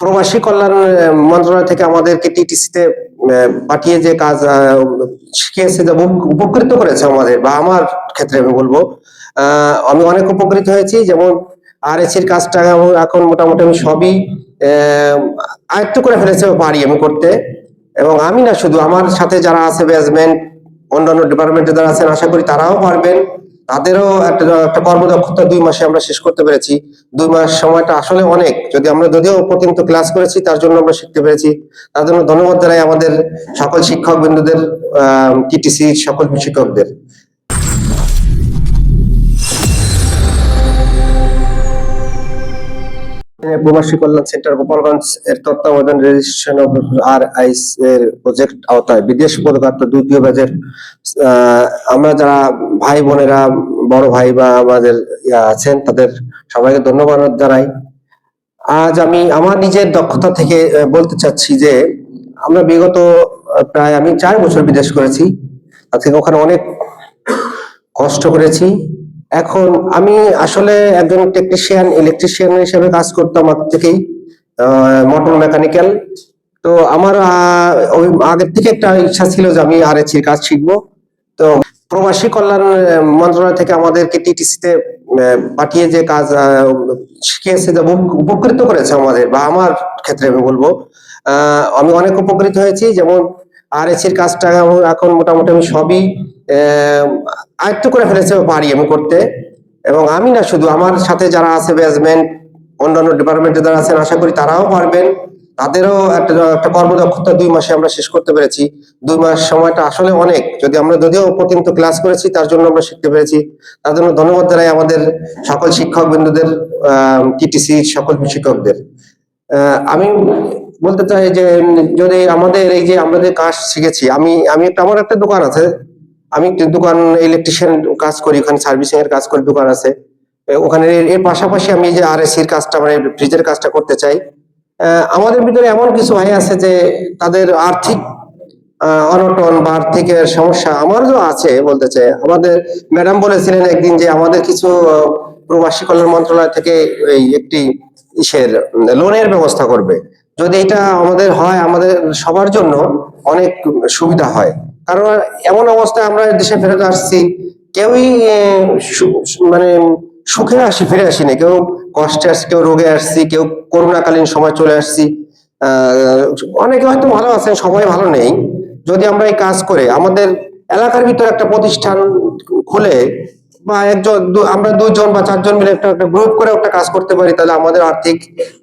প্রবাসী কল্যাণ মন্ত্রণালয় থেকে আমাদেরকে টিটিসিতে পাঠিয়ে যে কাজ শিখিয়েছে যে উপকৃত করেছে আমাদের, বা আমার ক্ষেত্রে আমি বলব আমি অনেক উপকৃত হয়েছি, যেমন আর এর কাজটা এখন মোটামুটি আমি সবই আয়ত্ত করে ফেলেছে পারি আমি করতে, এবং আমি না শুধু, আমার সাথে যারা আছে ব্যাচমেন্ট অন্যান্য ডিপার্টমেন্টে যারা আছেন, আশা করি তারাও পারবেন। তাদেরও একটা কর্মদক্ষতা দুই মাসে আমরা শেষ করতে পেরেছি। দুই মাস সময়টা আসলে অনেক। যদি আমরা যদিও প্রতিনিয়ত ক্লাস করেছি, তার জন্য আমরা শিখতে পেরেছি। তার জন্য ধন্যবাদ জানাই আমাদের সকল শিক্ষক বিন্দুদের টিটিসি সকল শিক্ষকদের। প্রবাসী কল্যাণ সেন্টার গোপালগঞ্জ এর তত্ত্বাবধান রেজিস্ট্রেশন অফ আর আইস এর প্রজেক্ট আওতায় বিদেশ পদকাপ্ত দ্বিতীয় ব্যাচের আমরা যারা ভাই বোনেরা, বড় ভাই বা আমাদের আছেন, তাদের সবাইকে ধন্যবাদ জানাই। আজ আমি আমার নিজের দক্ষতা থেকে বলতে চাচ্ছি যে আমরা বিগত প্রায় আমি চার বছর বিদেশ করেছি। তার থেকে ওখানে অনেক কষ্ট করেছি। এখন আমি আসলে একজন টেকনিশিয়ান ইলেকট্রিশিয়ান হিসেবে কাজ করতাম আগ থেকেই মোটর মেকানিক্যাল তো আমার ওই আগের থেকে একটা ইচ্ছা ছিল যে আমি আর এর কাজ শিখব। তো প্রবাসী কল্যাণ মন্ত্রণালয় থেকে আমাদেরকে টিটিসিতে পাঠিয়ে যে কাজ শিখিয়েছে যে উপকৃত করেছে আমাদের, বা আমার ক্ষেত্রে আমি বলব। আমি অনেক উপকৃত হয়েছি, যেমন আর এর কাজটা এখন মোটামুটি আমি সবই আয়ত্ত করে ফেলেছে পারি আমি করতে। এবং আমি না শুধু আমার সাথে যারা আছে ব্যাচমেন্ট অন্যান্য ডিপার্টমেন্টে যারা আছেন, আশা করি তারাও পারবেন। তাদেরও একটা একটা কর্মদক্ষতা দুই মাসে আমরা শেষ করতে পেরেছি। দুই মাস সময়টা আসলে অনেক। যদি আমরা, যদিও প্রতিনিয়ত ক্লাস করেছি, তার জন্য আমরা শিখতে পেরেছি। তার জন্য ধন্যবাদ জানাই আমাদের সকল শিক্ষক বিন্দুদের টিটিসি সকল শিক্ষকদের। আমি বলতে চাই যে, যদি আমাদের এই যে আমরা যে কাজ শিখেছি, আমি আমি একটা, আমার একটা দোকান আছে। আমি দোকান ইলেকট্রিশিয়ান কাজ করি, ওখানে সার্ভিসিং এর কাজ করি, দোকান আছে। ওখানে এর- পাশাপাশি আমি যে আর এসির কাজটা মানে ফ্রিজের কাজটা করতে চাই। আমাদের ভিতরে এমন কিছু ভাই আছে যে তাদের আর্থিক অনটন বা আর্থিক সমস্যা আমার আমারও আছে বলতে চাই। আমাদের ম্যাডাম বলেছিলেন একদিন যে আমাদের কিছু প্রবাসী কল্যাণ মন্ত্রণালয় থেকে এই একটি ইসের লোনের ব্যবস্থা করবে। যদি এটা আমাদের হয়, আমাদের সবার জন্য অনেক সুবিধা হয়। কারণ এমন অবস্থায় আমরা দেশে ফেরত আসছি, কেউই মানে সুখে আসি, ফিরে আসি না। কেউ কষ্টে আসছি কেউ রোগে আসছি, কেউ করোনাকালীন সময় চলে আসছি। অনেকে হয়তো ভালো আছেন সবাই ভালো নেই। যদি আমরা এই কাজ করে, আমাদের এলাকার ভিতরে একটা প্রতিষ্ঠান খুলে বা একজন আমরা দুজন বা চারজন মিলে একটা একটা গ্রুপ করে একটা কাজ করতে পারি, তাহলে আমাদের আর্থিক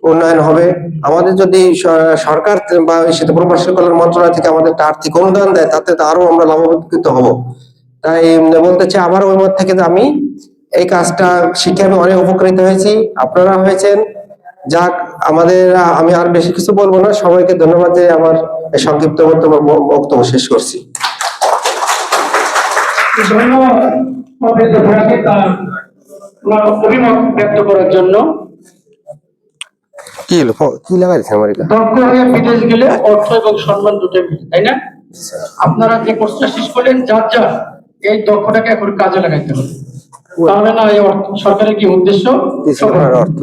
উন্নয়ন হবে। আমাদের যদি সরকার বা সেটা প্রবাসী কল্যাণ মন্ত্রণালয় থেকে আমাদের একটা আর্থিক অনুদান দেয়, তাতে তো আরও আমরা লাভবান্বিত হব। তাই বলতে চাই আমার ওই মত থেকে আমি এই কাজটা শিখে আমি অনেক উপকৃত হয়েছি। আপনারা হয়েছেন, যাক, আমাদের, আমি আর বেশি কিছু বলব না। সবাইকে ধন্যবাদ দিয়ে আমার সংক্ষিপ্ত বক্তব্য শেষ করছি। ধন্যবাদ। অভিমত ব্যক্ত করার জন্য কি হলো? কি লাগাইছে আমার এটা দক্ষ হয়ে বিদেশ গেলে অর্থ এবং সম্মান দুটোই তাই না? আপনারা যে কোর্সটা শেষ করলেন যার যার এই দক্ষটাকে এখন কাজে লাগাইতে হবে। তাহলে না এই অর্থ- সরকারের কি উদ্দেশ্য? অর্থ